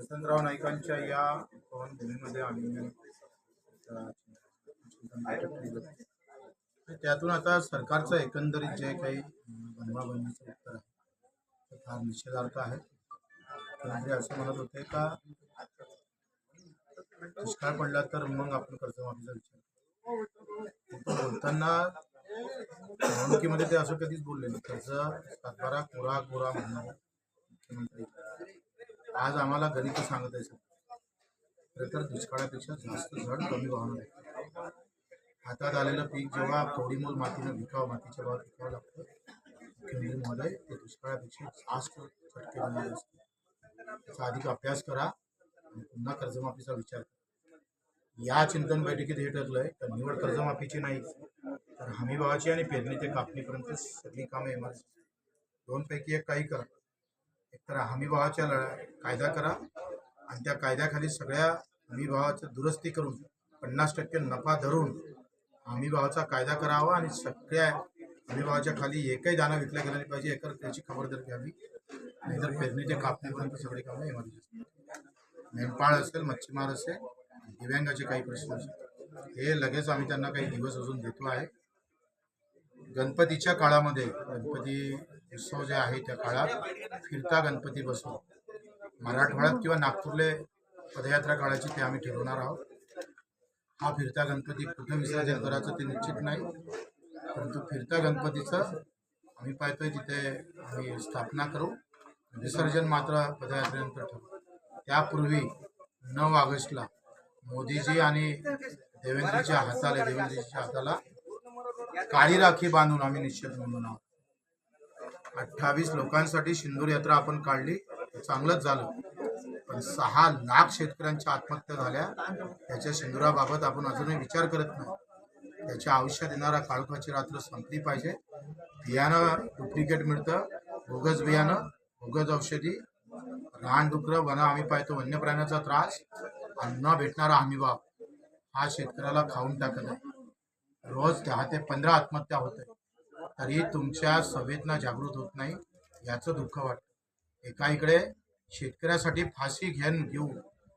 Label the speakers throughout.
Speaker 1: वसंतराव नाईकांच्या या भूमीमध्ये आम्ही त्यातून आता सरकारचं एकंदरीत जे काही बनवाबनवीचं उत्तर आहे ते फार निषेधार्थ आहे. मुख्यमंत्री असं म्हणत होते का दुष्काळ पडला तर मग आपण कर्जमाफीचा विचार बोलताना निवडणुकीमध्ये ते असं कधीच बोलले नाही. कर्ज सातबारा कोरा कोरा म्हणणार मुख्यमंत्री आज आम्हाला गणित सांगत आहे सर खरं तर दुष्काळापेक्षा जास्त झड कमी वाहून आहे. हातात आलेलं पीक जेव्हा थोडीमोल मातीनं विकावं मातीच्या भावात विकावं लागतं मुख्यमंत्री महोदय ते दुष्काळापेक्षा जास्त फटके देणारे असते. त्याचा अधिक अभ्यास करा आणि पुन्हा कर्जमाफीचा विचार करा. या चिंतन बैठकीत हे ठरलंय तर निवड कर्जमाफीची नाही तर हमीभावाची आणि पेरणी ते कापणीपर्यंत सगळी कामं एमआरसी दोनपैकी एक काही करा. एकतर हमीभावाच्या लढा कायदा करा आणि त्या कायद्याखाली सगळ्या हमीभावाचं दुरुस्ती करून पन्नास टक्के नफा धरून हमीभावाचा कायदा करावा आणि सगळ्या हमीभावाच्या खाली एकही दाना विकला गेला पाहिजे एकर त्याची खबरदारी घ्यावी नाहीतर पेरणी ते कापणीपर्यंत सगळी कामं इमर्जन्सी मेंढपाळ असेल मच्छीमार असेल दिव्यांगाचे काही प्रश्न असेल. हे लगेच आम्ही त्यांना काही दिवस अजून देतो आहे. गणपतीच्या काळामध्ये गणपती उत्सव जे आहे त्या काळात फिरता गणपती बसतो मराठवाड्यात किंवा नागपूरले पदयात्रा काढायची ते आम्ही ठरवणार आहोत. हा फिरता गणपती कुठं विसर्जन करायचं ते निश्चित नाही परंतु फिरता गणपतीचं आम्ही पाहतोय तिथे आम्ही स्थापना करू विसर्जन मात्र पदयात्रेनंतर ठरवू. त्यापूर्वी नऊ ऑगस्टला मोदीजी आणि देवेंद्रजीच्या हाताला देवेंद्रजीच्या हाताला काळी राखी बांधून आम्ही निश्चित म्हणून आहोत. अठ्ठावीस लोकांसाठी सिंदूर यात्रा आपण काढली. ते चांगलंच झालं. पण सहा लाख शेतकऱ्यांच्या आत्महत्या झाल्या. त्याच्या सिंदुराबाबत आपण अजूनही विचार करत नाही. त्याच्या आयुष्यात येणारा काळोखाची रात्र संपली पाहिजे. बियाणं डुप्लिकेट मिळतं. बोगस बियाणं बोगस औषधी रानडुकरं वन आम्ही पाहतो. वन्य प्राण्याचा त्रास अन्न भेटणारा हमीभाव. हा शेतकऱ्याला खाऊन टाकत आहे. रोज दहा ते पंधरा आत्महत्या होत आहे. तरी तुमच्या संवेदना जागृत होत नाही याचं दुःख वाटतं. एका इकडे शेतकऱ्यासाठी फाशी घेऊन घेऊ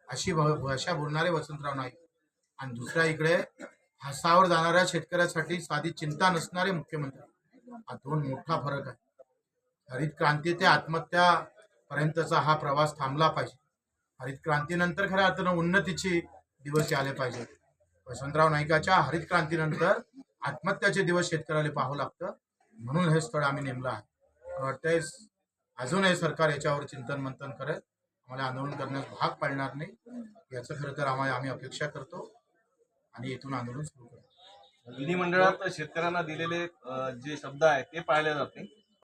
Speaker 1: अशी भ- भाषा बोलणारे वसंतराव नाईक. आणि दुसऱ्या इकडे फासावर जाणाऱ्या शेतकऱ्यासाठी साधी चिंता नसणारे मुख्यमंत्री. हा दोन मोठा फरक आहे. हरित क्रांती ते आत्महत्या पर्यंतचा हा प्रवास थांबला पाहिजे. हरित क्रांतीनंतर खऱ्या अर्थानं उन्नतीचे दिवस आले पाहिजेत वसंतराव नाईकाच्या हरित क्रांतीनंतर आत्महत्याचे दिवस शेतकऱ्याला पाहावं लागतं. म्हणून हे स्थळ आम्ही नेमलं आहे. ते अजूनही सरकार याच्यावर चिंतन मंथन करेल आम्हाला आंदोलन करण्यास भाग पाडणार नाही याचं खरं तर आम्हाला आम्ही अपेक्षा करतो आणि इथून आंदोलन सुरू करतो.
Speaker 2: विधिमंडळात शेतकऱ्यांना दिलेले जे शब्द आहेत ते पाळले जात नाही